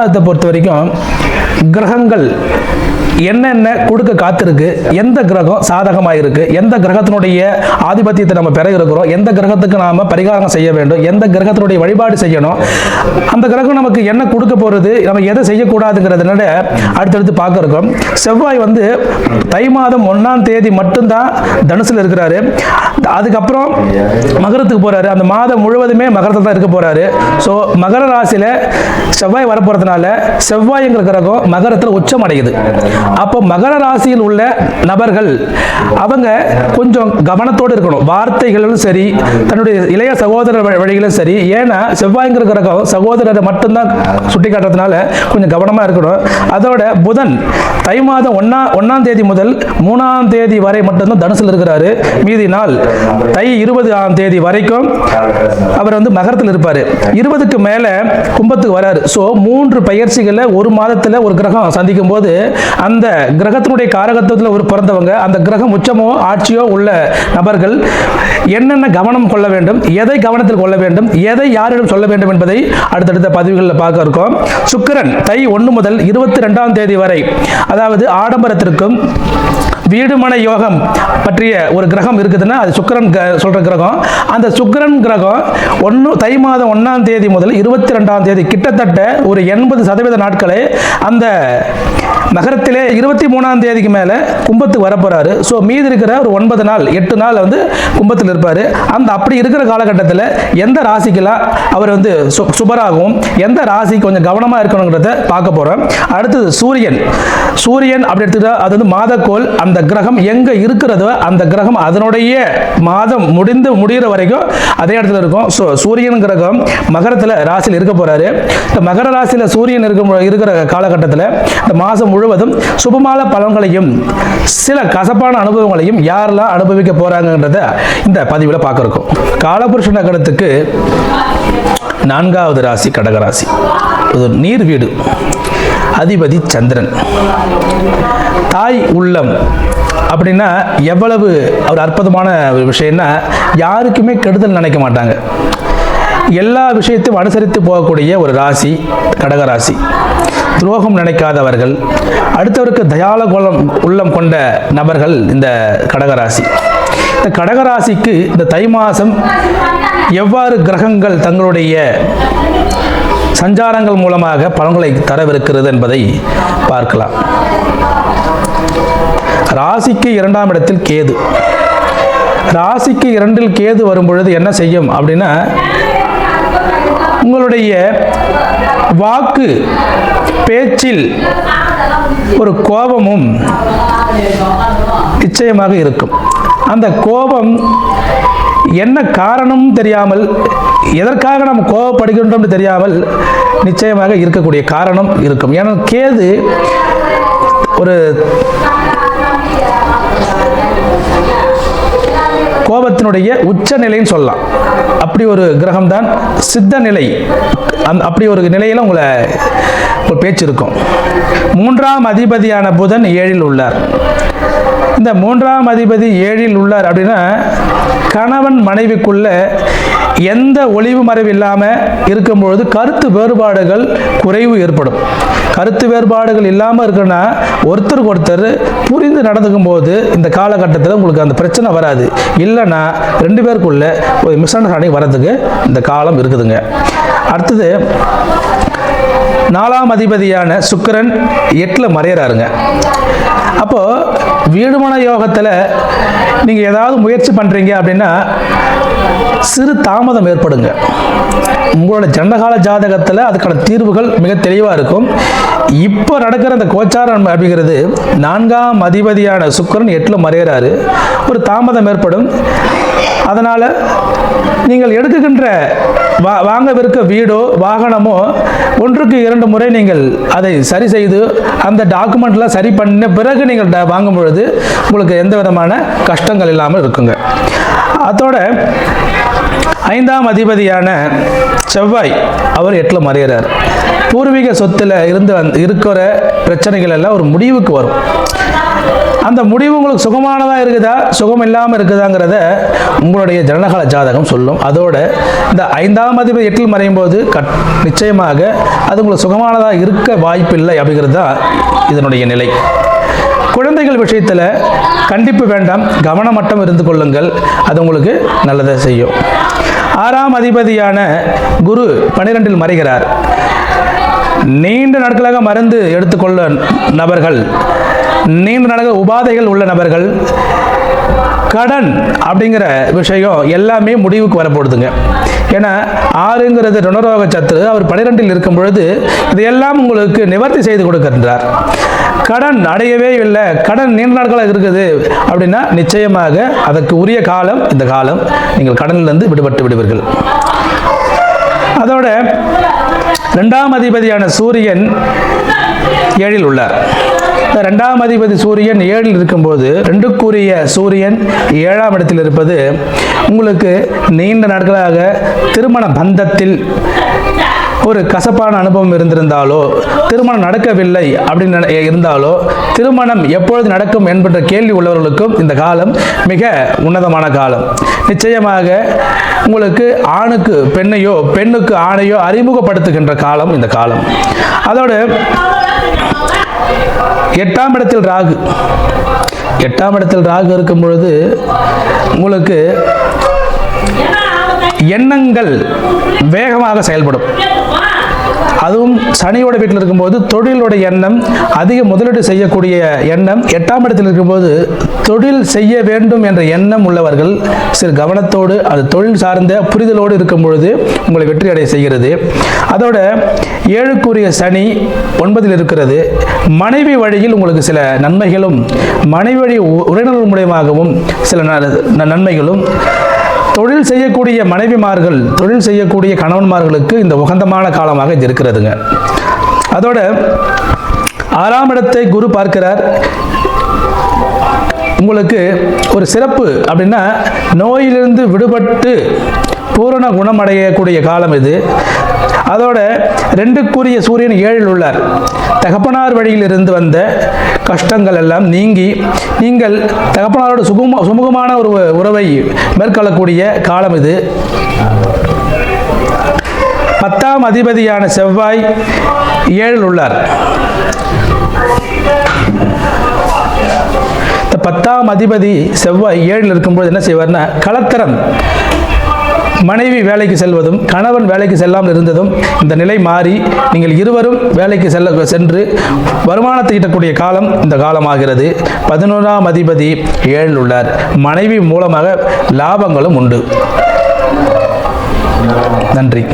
மாதத்தை பொறுத்த வரைக்கும் கிரகங்கள் என்னென்ன கொடுக்க காத்திருக்கு எந்த கிரகம் சாதகமாக இருக்கு எந்த கிரகத்தினுடைய ஆதிபத்தியத்தை நம்ம பெற இருக்கிறோம் எந்த கிரகத்துக்கு நாம பரிகாரம் செய்ய வேண்டும் எந்த கிரகத்தினுடைய வழிபாடு செய்யணும் அந்த கிரகம் நமக்கு என்ன கொடுக்க போறது நம்ம எதை செய்யக்கூடாதுங்கிறதுனால அடுத்தடுத்து பார்க்க இருக்கோம். செவ்வாய் வந்து தை மாதம் ஒன்றாம் தேதி மட்டும்தான் தனுசில் இருக்கிறாரு. அதுக்கப்புறம் மகரத்துக்கு போறாரு. அந்த மாதம் முழுவதுமே மகரத்தில் தான் இருக்க போறாரு. ஸோ மகர ராசியில செவ்வாய் வரப்போறதுனால செவ்வாய்ங்கிற கிரகம் மகரத்தில் உச்சம் அடையுது. அப்போ மகர ராசியில் உள்ள நபர்கள் அவங்க கொஞ்சம் கவனத்தோடு இருக்கணும். வார்த்தைகளும் சரி தன்னுடைய இளைய சகோதரர் வழிகளும் சரி. ஏன்னா செவ்வாய்ங்கிற கிரகம் சகோதரரை மட்டும்தான் சுட்டி காட்டுறதுனால கொஞ்சம் கவனமாக இருக்கணும். அதோட புதன் தை மாதம் ஒன்னா ஒன்னாம் தேதி முதல் மூணாம் தேதி வரை மட்டும்தான் தனுசில் இருக்கிறாரு. மீதி நாள் தை இருபது ஆம் தேதி வரைக்கும் அவர் வந்து மகரத்தில் இருப்பார். இருபதுக்கு மேலே கும்பத்துக்கு வராரு. ஸோ மூன்று பயிற்சிகளை ஒரு மாதத்தில் ஒரு கிரகம் சந்திக்கும் போது அந்த கிரகத்தினுடைய காரகத்துவத்தில் ஒரு பிறந்தவங்க அந்த கிரகம் உச்சமோ ஆட்சியோ உள்ள நபர்கள் என்னென்ன கவனம் கொள்ள வேண்டும் எதை கவனத்தில் கொள்ள வேண்டும் எதை யாரிடம் சொல்ல வேண்டும் என்பதை அடுத்தடுத்த பதிவுகளில் பார்க்க இருக்கோம். சுக்கிரன் தை ஒன்று முதல் இருபத்தி ரெண்டாம் தேதி வரை அதாவது ஆடம்பரத்திற்கும் வீடுமனை யோகம் பற்றிய ஒரு கிரகம் இருக்குதுன்னா அது சுக்கிரன் க- சொல்ற கிரகம். அந்த சுக்கிரன் கிரகம் ஒன்று தை மாதம் ஒன்றாம் தேதி முதல் இருபத்தி ரெண்டாம் தேதி கிட்டத்தட்ட ஒரு எண்பது சதவீத நாட்களை அந்த மகரத்திலே இருபத்தி மூணாம் தேதிக்கு மேலே கும்பத்துக்கு வரப்போறாரு. ஸோ மீதி இருக்கிற ஒரு ஒன்பது நாள் எட்டு நாள் வந்து கும்பத்தில் இருப்பார். அந்த அப்படி இருக்கிற காலகட்டத்தில் எந்த ராசிக்கெல்லாம் அவர் வந்து சு சுபராகவும் எந்த ராசி கொஞ்சம் கவனமாக இருக்கணுங்கிறத பார்க்க போகிறோம் அடுத்தது சூரியன். சூரியன் அப்படி எடுத்துக்கிட்டா அது வந்து மாதக்கோள். அந்த கிரகம் எங்கே இருக்கிறதோ அந்த கிரகம் அதனுடைய மாதம் முடிந்து முடிகிற வரைக்கும் அதே இடத்துல இருக்கும். ஸோ சூரியன் கிரகம் மகரத்தில் ராசியில் இருக்க போகிறாரு இந்த மகர ராசியில் சூரியன் இருக்கும் இருக்கிற காலகட்டத்தில் இந்த மாதம் முழுவதும் சுபமான பலன்களையும் சில கசப்பான அனுபவங்களையும் யாரெல்லாம் அனுபவிக்க போகிறாங்கன்றத இந்த பதிவில் பார்க்குறோம். காலபுருஷ நகரத்துக்கு நான்காவது ராசி கடகராசி. இது நீர் வீடு. அதிபதி சந்திரன். தாய் உள்ளம் அப்படின்னா எவ்வளவு ஒரு அற்புதமான ஒரு விஷயம்னா யாருக்குமே கெடுதல் நினைக்க மாட்டாங்க. எல்லா விஷயத்தையும் அனுசரித்து போகக்கூடிய ஒரு ராசி கடகராசி. துரோகம் நினைக்காதவர்கள் அடுத்தவருக்கு தயால குலம் உள்ளம் கொண்ட நபர்கள் இந்த கடகராசி. இந்த கடகராசிக்கு இந்த தை மாதம் எவ்வாறு கிரகங்கள் தங்களுடைய சஞ்சாரங்கள் மூலமாக பலன்களை தரவிருக்கிறது என்பதை பார்க்கலாம். ராசிக்கு இரண்டாம் இடத்தில் கேது. ராசிக்கு இரண்டில் கேது வரும் பொழுது என்ன செய்யும் அப்படின்னா உங்களுடைய வாக்கு பேச்சில் ஒரு கோபமும் நிச்சயமாக இருக்கும். அந்த கோபம் என்ன காரணம் தெரியாமல் எதற்காக நாம் கோபப்படுகின்றோம் தெரியாமல் நிச்சயமாக இருக்கக்கூடிய காரணம் இருக்கும். ஏன்னா கேது ஒரு கோபத்தினுடைய உச்ச நிலைன்னு சொல்லலாம். அப்படி ஒரு கிரகம் தான் சித்த நிலை. அந் அப்படி ஒரு நிலையில் உங்களை ஒரு பேச்சு இருக்கும் மூன்றாம் அதிபதியான புதன் ஏழில் உள்ளார். இந்த மூன்றாம் அதிபதி ஏழில் உள்ளார் அப்படின்னா கணவன் மனைவிக்குள்ள எந்த ஒளிவு மறைவு இல்லாமல் இருக்கும்பொழுது கருத்து வேறுபாடுகள் குறைவு ஏற்படும். கருத்து வேறுபாடுகள் இல்லாமல் இருக்குன்னா ஒருத்தருக்கு ஒருத்தர் புரிந்து நடந்துக்கும் போது இந்த காலகட்டத்தில் உங்களுக்கு அந்த பிரச்சனை வராது. இல்லைன்னா ரெண்டு பேருக்குள்ள ஒரு மிஸ் அண்டர்ஸ்டாண்டிங் வர்றதுக்கு இந்த காலம் இருக்குதுங்க. அடுத்தது நாலாம் அதிபதியான சுக்கரன் எட்டில் மறையிறாருங்க. அப்போது வீடுமன யோகத்தில் நீங்கள் ஏதாவது முயற்சி பண்ணுறீங்க அப்படின்னா சிறு தாமதம் ஏற்படுங்க. உங்களோட ஜண்டகால ஜாதகத்தில் அதுக்கான தீர்வுகள் மிக தெளிவாக இருக்கும். இப்போ நடக்கிற அந்த கோச்சாரம் அப்படிங்கிறது நான்காம் அதிபதியான சுக்கரன் எட்டில் மறையிறாரு ஒரு தாமதம் ஏற்படும். அதனால் நீங்கள் எடுக்குகின்ற வா வாங்கவிருக்க வீடோ வாகனமோ ஒன்றுக்கு இரண்டு முறை நீங்கள் அதை சரி செய்து அந்த டாக்குமெண்ட்லாம் சரி பண்ண பிறகு நீங்கள் ட- வாங்கும் பொழுது உங்களுக்கு எந்த விதமான கஷ்டங்கள் இல்லாமல் இருக்குங்க. அதோட ஐந்தாம் அதிபதியான செவ்வாய் அவர் எட்டில் மறையிறார் பூர்வீக சொத்தில் இருந்து வந்து இருக்கிற பிரச்சனைகள் எல்லாம் ஒரு முடிவுக்கு வரும். அந்த முடிவு உங்களுக்கு சுகமானதாக இருக்குதா? சுகம் இல்லாமல் இருக்குதாங்கிறத உங்களுடைய ஜனனகால ஜாதகம் சொல்லும். அதோட இந்த ஐந்தாம் அதிபதி எட்டில் மறையும் போது கட் நிச்சயமாக அது உங்களுக்கு சுகமானதாக இருக்க வாய்ப்பில்லை அப்படிங்கிறது தான் இதனுடைய நிலை. குழந்தைகள் விஷயத்தில் கண்டிப்பு வேண்டாம். கவனம் மட்டும் இருந்து கொள்ளுங்கள். அது உங்களுக்கு நல்லதை செய்யும். ஆறாம் அதிபதியான குரு பனிரெண்டில் மறைகிறார். நீண்ட நாட்களாக மருந்து எடுத்துக்கொள்ள நபர்கள் நீண்ட நாட்கள் உபாதைகள் உள்ள நபர்கள் கடன் அப்படிங்கிற விஷயம் எல்லாமே முடிவுக்கு வரப்போடுதுங்க ஏன்னா ஆறுங்கிறது ருணரோக சத்து அவர் பனிரெண்டில் இருக்கும் பொழுது இதையெல்லாம் உங்களுக்கு நிவர்த்தி செய்து கொடுக்கின்றார். கடன் அடையவே இல்லை கடன் நீண்ட நாட்களாக இருக்குது அப்படின்னா நிச்சயமாக அதற்கு உரிய காலம் இந்த காலம் நீங்கள் கடனிலிருந்து விடுபட்டு விடுவீர்கள். அதோட ரெண்டாம் அதிபதியான சூரியன் ஏழில் உள்ளார். இந்த ரெண்டாம் அதிபதி சூரியன் ஏழில் இருக்கும்போது ரெண்டுக்குரிய சூரியன் ஏழாம் இடத்தில் இருப்பது உங்களுக்கு நீண்ட நாட்களாக திருமண பந்தத்தில் ஒரு கசப்பான அனுபவம் இருந்திருந்தாலோ திருமணம் நடக்கவில்லை அப்படின்னு நினை- இருந்தாலோ திருமணம் எப்பொழுது நடக்கும் என்பன்ற கேள்வி உள்ளவர்களுக்கும் இந்த காலம் மிக உன்னதமான காலம். நிச்சயமாக உங்களுக்கு ஆணுக்கு பெண்ணையோ பெண்ணுக்கு ஆணையோ அறிமுகப்படுத்துகின்ற காலம் இந்த காலம். அதோடு எட்டாம் இடத்தில் ராகு. எட்டாம் இடத்தில் ராகு இருக்கும் பொழுது உங்களுக்கு எண்ணங்கள் வேகமாக செயல்படும். அதுவும் சனியோட வீட்டில் இருக்கும்போது தொழிலோட எண்ணம் அதிக முதலீடு செய்யக்கூடிய எண்ணம் எட்டாம் இடத்தில் இருக்கும்போது தொழில் செய்ய வேண்டும் என்ற எண்ணம் உள்ளவர்கள் சிறு கவனத்தோடு அது தொழில் சார்ந்த புரிதலோடு இருக்கும் பொழுது உங்களை வெற்றி அடைய செய்கிறது. அதோட ஏழுக்குரிய சனி ஒன்பதில் இருக்கிறது. மனைவி வழியில் உங்களுக்கு சில நன்மைகளும் மனைவி வழி உ- உறவினர்கள் மூலியமாகவும் சில ந- நன்மைகளும் தொழில் செய்யக்கூடிய மனைவிமார்கள் தொழில் செய்யக்கூடிய கணவன்மார்களுக்கு இந்த உகந்தமான காலமாக இது இருக்கிறதுங்க. அதோட ஆறாம் இடத்தை குரு பார்க்கிறார். உங்களுக்கு ஒரு சிறப்பு அப்படின்னா நோயிலிருந்து விடுபட்டு பூரண குணமடையக்கூடிய காலம் இது. அதோட ரெண்டுக்குரிய சூரியன் ஏழில் உள்ளார். தகப்பனார் வழியில் இருந்து வந்த கஷ்டங்கள் எல்லாம் நீங்கி நீங்கள் தகப்பனாரோட சுகும சுமூகமான ஒரு உறவை மேற்கொள்ளக்கூடிய காலம் இது. பத்தாம் அதிபதியான செவ்வாய் ஏழில் உள்ளார். பத்தாம் அதிபதி செவ்வாய் ஏழில் இருக்கும்போது என்ன செய்வார்னா கலத்திரம். மனைவி வேலைக்கு செல்வதும் கணவன் வேலைக்கு செல்லாமல் இருந்ததும் இந்த நிலை மாறி நீங்கள் இருவரும் வேலைக்கு செல்ல சென்று வருமானத்தை ஈட்டக்கூடிய காலம் இந்த காலமாகிறது. பதினோராம் அதிபதி ஏழில் உள்ளார். மனைவி மூலமாக லாபங்களும் உண்டு. நன்றி.